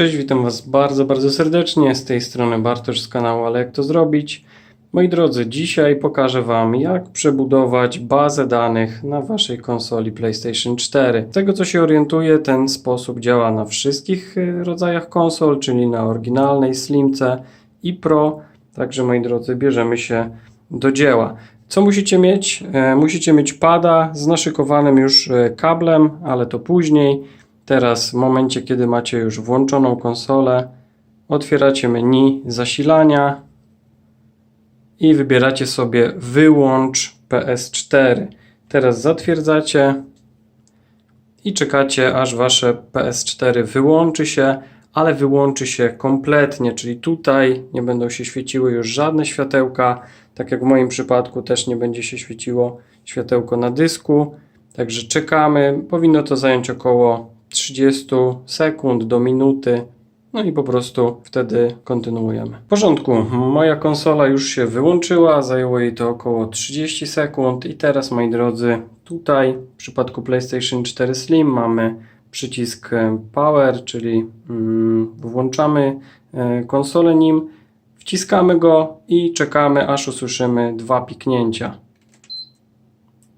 Cześć, witam Was bardzo, bardzo serdecznie. Z tej strony Bartosz z kanału Ale jak to zrobić? Moi drodzy, dzisiaj pokażę Wam, jak przebudować bazę danych na Waszej konsoli PlayStation 4. Z tego co się orientuję, ten sposób działa na wszystkich y, rodzajach konsol, czyli na oryginalnej, Slimce i Pro. Także moi drodzy, bierzemy się do dzieła. Co musicie mieć? E, musicie mieć pada z naszykowanym już e, kablem, ale to później. Teraz w momencie, kiedy macie już włączoną konsolę, otwieracie menu zasilania i wybieracie sobie wyłącz PS4. Teraz zatwierdzacie i czekacie aż wasze PS4 wyłączy się, ale wyłączy się kompletnie, czyli tutaj nie będą się świeciły już żadne światełka, tak jak w moim przypadku też nie będzie się świeciło światełko na dysku. Także czekamy. Powinno to zająć około 30 sekund do minuty. No i po prostu wtedy kontynuujemy. W porządku, moja konsola już się wyłączyła, zajęło jej to około 30 sekund i teraz moi drodzy, tutaj w przypadku PlayStation 4 Slim mamy przycisk e, Power, czyli mm, włączamy e, konsolę nim, wciskamy go i czekamy aż usłyszymy dwa piknięcia.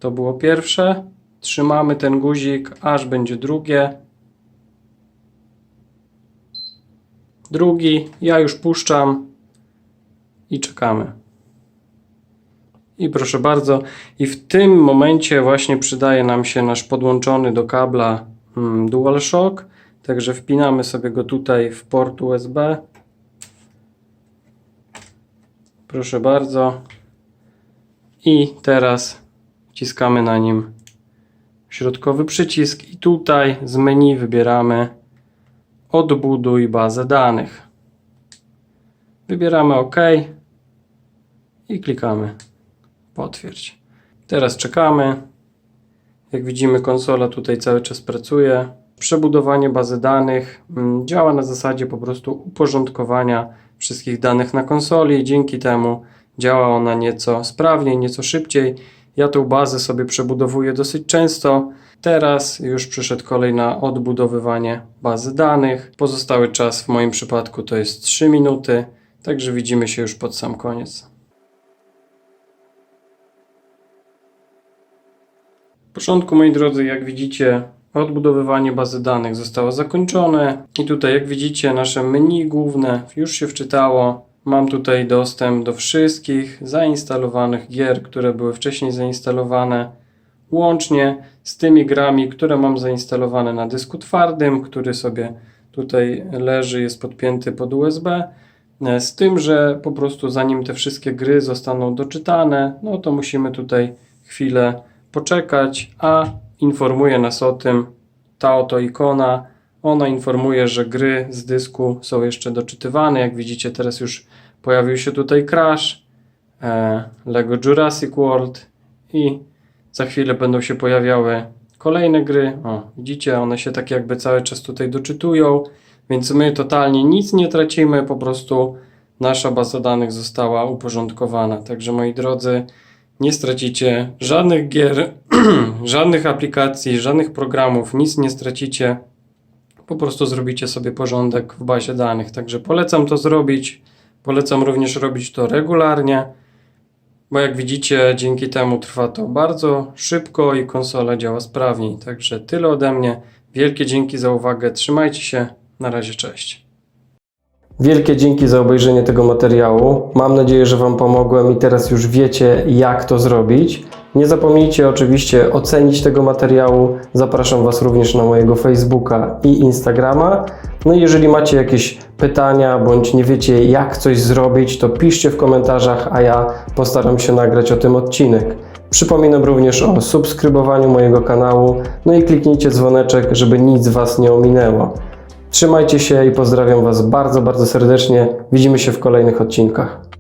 To było pierwsze. Trzymamy ten guzik, aż będzie drugie. Drugi, ja już puszczam i czekamy. I proszę bardzo, i w tym momencie właśnie przydaje nam się nasz podłączony do kabla mm, DualShock. Także wpinamy sobie go tutaj w port USB. Proszę bardzo. I teraz wciskamy na nim środkowy przycisk i tutaj z menu wybieramy odbuduj bazę danych. Wybieramy OK i klikamy potwierdź. Teraz czekamy. Jak widzimy konsola tutaj cały czas pracuje. Przebudowanie bazy danych mm, działa na zasadzie po prostu uporządkowania wszystkich danych na konsoli. Dzięki temu działa ona nieco sprawniej, nieco szybciej. Ja tą bazę sobie przebudowuję dosyć często. Teraz już przyszedł kolej na odbudowywanie bazy danych. Pozostały czas w moim przypadku to jest 3 minuty, także widzimy się już pod sam koniec. W początku, moi drodzy, jak widzicie, odbudowywanie bazy danych zostało zakończone i tutaj, jak widzicie, nasze menu główne już się wczytało. Mam tutaj dostęp do wszystkich zainstalowanych gier, które były wcześniej zainstalowane, łącznie z tymi grami, które mam zainstalowane na dysku twardym, który sobie tutaj leży, jest podpięty pod USB. Z tym, że po prostu zanim te wszystkie gry zostaną doczytane, no to musimy tutaj chwilę poczekać, a informuje nas o tym ta oto ikona. Ona informuje, że gry z dysku są jeszcze doczytywane. Jak widzicie, teraz już pojawił się tutaj Crash, e, Lego Jurassic World i za chwilę będą się pojawiały kolejne gry. O, widzicie, one się tak jakby cały czas tutaj doczytują, więc my totalnie nic nie tracimy, po prostu nasza baza danych została uporządkowana. Także moi drodzy, nie stracicie żadnych gier, żadnych aplikacji, żadnych programów, nic nie stracicie. Po prostu zrobicie sobie porządek w bazie danych. Także polecam to zrobić. Polecam również robić to regularnie, bo jak widzicie, dzięki temu trwa to bardzo szybko i konsola działa sprawniej. Także tyle ode mnie. Wielkie dzięki za uwagę. Trzymajcie się. Na razie, cześć. Wielkie dzięki za obejrzenie tego materiału. Mam nadzieję, że Wam pomogłem i teraz już wiecie, jak to zrobić. Nie zapomnijcie oczywiście ocenić tego materiału. Zapraszam Was również na mojego Facebooka i Instagrama. No i jeżeli macie jakieś pytania bądź nie wiecie, jak coś zrobić, to piszcie w komentarzach, a ja postaram się nagrać o tym odcinek. Przypominam również o subskrybowaniu mojego kanału, no i kliknijcie dzwoneczek, żeby nic Was nie ominęło. Trzymajcie się i pozdrawiam Was bardzo, bardzo serdecznie. Widzimy się w kolejnych odcinkach.